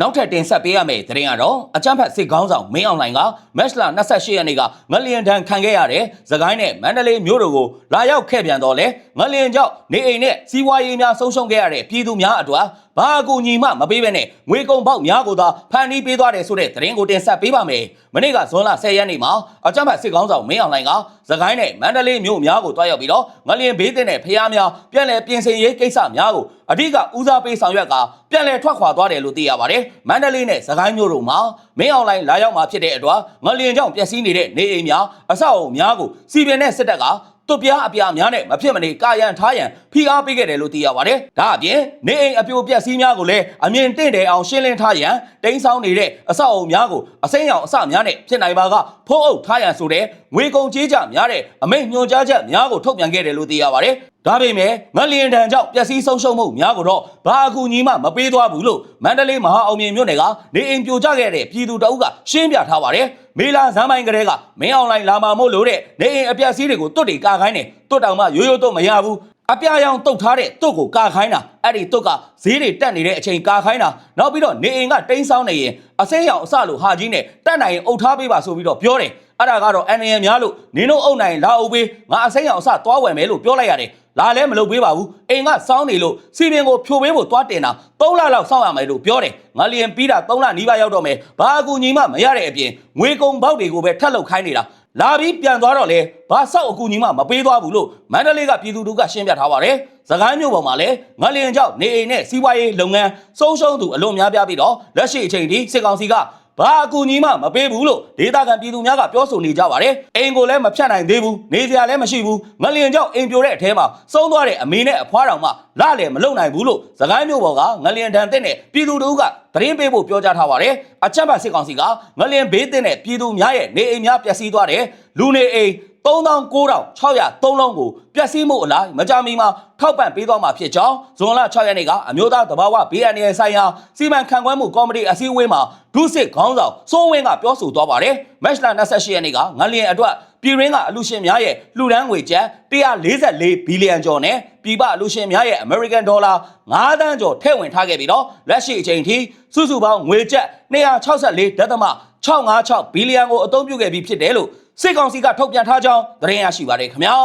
နောက်ထပ်တင်ဆက်ပေးရမယ့်သတင်းကတော့အကြမ်းဖက်စစ်ကောင်းဆောင်မင်းအောင်လှိုင်ကမက်လ28ရက်နေ့ကငလျင်တန်ခံခဲ့ရတဲ့သခိုင်းနဲ့မန္တလေးမြို့တို့ကိုလာရောက်ခဲ့ပြန်တော့လေငလျင်ကြောင့်နေအိမ်နဲ့စီးပွားရေးများဆုံးရှုံးခဲ့ရတဲ့ပြည်သူများအတွက်ဘာအကူအညီမှမပေးဘဲနဲ့ငွေကုန်ပေါက်များကိုသာဖန်တီးပေးသွားတယ်ဆိုတဲ့သတင်းကိုတင်ဆက်ပေးပါမယ်။မနေ့ကဇွန်လ10ရက်နေ့မှာအကြမ်းဖက်စစ်ကောင်းဆောင်မင်းအောင်လှိုင်ကသခိုင်းနဲ့မန္တလေးမြို့များကိုတွားရောက်ပြီးတော့ငလျင်ဘေးတင်တဲ့ဖျားများပြန်လည်ပြင်ဆင်ရေးကိစ္စများကိုအဓိကဦးစားပေးဆောင်ရွက်ကပြန်လည်ထွက်ခွာသွားတယ်လို့သိရပါတယ်။မန္တလေးနဲ့သခိုင်းမြို့တို့မှာမင်းအောင်လှိုင်လာရောက်မှာဖြစ်တဲ့အတွက်ငလျင်ကြောင့်ပျက်စီးနေတဲ့နေအိမ်များအဆောက်အုံများကိုစီပင်နဲ့စစ်တပ်ကတွပြားအပြားများနဲ့မဖြစ်မနေကာယံထားရန်ဖိအားပေးခဲ့တယ်လို့သိရပါတယ်။ဒါအပြင်နေအိမ်အပြိုပြက်စီးများကိုလည်းအမြင်တင့်တယ်အောင်ရှင်းလင်းထားရန်တိန်းဆောင်နေတဲ့အဆောက်အုံများကိုအစိမ်းရောင်အစများနဲ့ဖြစ်နိုင်ပါကဖုံးအုပ်ထားရန်ဆိုတဲ့ငွေကုန်ကြေးကြများတဲ့အမိန့်ညွှန်ကြားချက်များကိုထုတ်ပြန်ခဲ့တယ်လို့သိရပါတယ်။ ဒါပေမဲ့ငလျင်တန်ကြောင့်ပျက်စီးဆုံးရှုံးမှုများကိုတော့ဘာအကူအညီမှမပေးသွားဘူးလို့မန္တလေးမဟာအောင်မြင်မြို့နယ်ကနေအိမ်ပြိုကျခဲ့တဲ့ပြည်သူတအုပ်ကရှင်းပြထားပါတယ်။မေလာဇမ်းပိုင်းကလေးကမင်းအောင်လိုင်းလာမှာမို့လို့တဲ့နေအိမ်အပျက်စီးတွေကိုတွတ်တီကာခိုင်းတယ်တွတ်တောင်မှရိုးရိုးတော့မရဘူးအပြာရောင်တုတ်ထားတဲ့တွတ်ကိုကာခိုင်းတာအဲ့ဒီတွတ်ကဈေးတွေတက်နေတဲ့အချိန်ကာခိုင်းတာနောက်ပြီးတော့နေအိမ်ကတိန်းဆောင်နေရင်အစိမ်းရောင်အစလိုဟာကြီးနဲ့တက်နိုင်ရင်အုပ်ထားပေးပါဆိုပြီးတော့ပြောတယ် အဲ့ဒါကတော့အန်ရန်များလို့နင်တို့အုပ်နိုင်လာအုပ်ပေးငါအစိမ်းရောင်အစသွားဝယ်မယ်လို့ပြောလိုက်ရတယ်လာလဲမလုပ်ပေးပါဘူးအိမ်ကစောင်းနေလို့စီပင်ကိုဖြိုပေးဖို့သွားတင်တာ3လလောက်စောင့်ရမယ်လို့ပြောတယ်ငါလျင်ပြီးတာ3လနီးပါးရောက်တော့မယ်ဘာအကူညီမှမရတဲ့အပြင်ငွေကုန်ပေါက်တွေကိုပဲထပ်လုပ်ခိုင်းနေတာလာပြီးပြန်သွားတော့လေဘာဆောက်အကူညီမှမပေးသွားဘူးလို့မန္တလေးကပြည်သူတို့ကရှင်းပြထားပါတယ်စကိုင်းမြို့ပေါ်မှာလည်းငလျင်ကြောင့်နေအိမ်နဲ့စီးပွားရေးလုပ်ငန်းဆုံးရှုံးသူအလွန်များပြားပြီးတော့လက်ရှိအချိန်ထိစစ်ကောင်စီက ဘာအကူအညီမှမပေးဘူးလို့ဒေသခံပြည်သူများကပြောဆိုနေကြပါတယ်အိမ်ကိုလည်းမဖြတ်နိုင်သေးဘူးနေစရာလည်းမရှိဘူးငလျင်ကြောင့်အိမ်ပြိုတဲ့အထဲမှာဆုံးသွားတဲ့အမေနဲ့အဖွားတော်မှလလည်းမလုံနိုင်ဘူးလို့စကိုင်းမြို့ပေါ်ကငလျင်တန်တဲ့နဲ့ပြည်သူတို့ကသတင်းပေးဖို့ပြောကြားထားပါတယ်အချက်ပတ်စစ်ကောင်စီကငလျင်ဘေးတဲ့နဲ့ပြည်သူများရဲ့နေအိမ်များပျက်စီးသွားတယ်လူနေအိမ် 39,603လုံးကိုပျက်စီးမှုအလားမကြမီမှာထောက်ပံ့ပေးသွားမှာဖြစ်ကြောင်းဇွန်လ6ရက်နေ့ကအမျိုးသားတဘာဝ BNN ဆိုင်ရာစီမံခန့်ခွဲမှုကော်မတီအစည်းအဝေးမှာဒုစစ်ခေါင်းဆောင်စိုးဝင်းကပြောဆိုသွားပါတယ်။မက်လ28ရက်နေ့ကငလျင်အတွက်ပြည်ရင်းကအလူရှင်များရဲ့လှူဒန်းငွေကျပ်144ဘီလီယံကျော်နဲ့ပြည်ပအလူရှင်များရဲ့ American Dollar 9သန်းကျော်ထည့်ဝင်ထားခဲ့ပြီးတော့လက်ရှိအချိန်ထိစုစုပေါင်းငွေကျပ်264.656ဘီလီယံကိုအသုံးပြုခဲ့ပြီးဖြစ်တယ်လို့ စစ်ကောင်စီကထုတ်ပြန်ထားကြောင်းသတင်းရရှိပါတယ်ခင်ဗျာ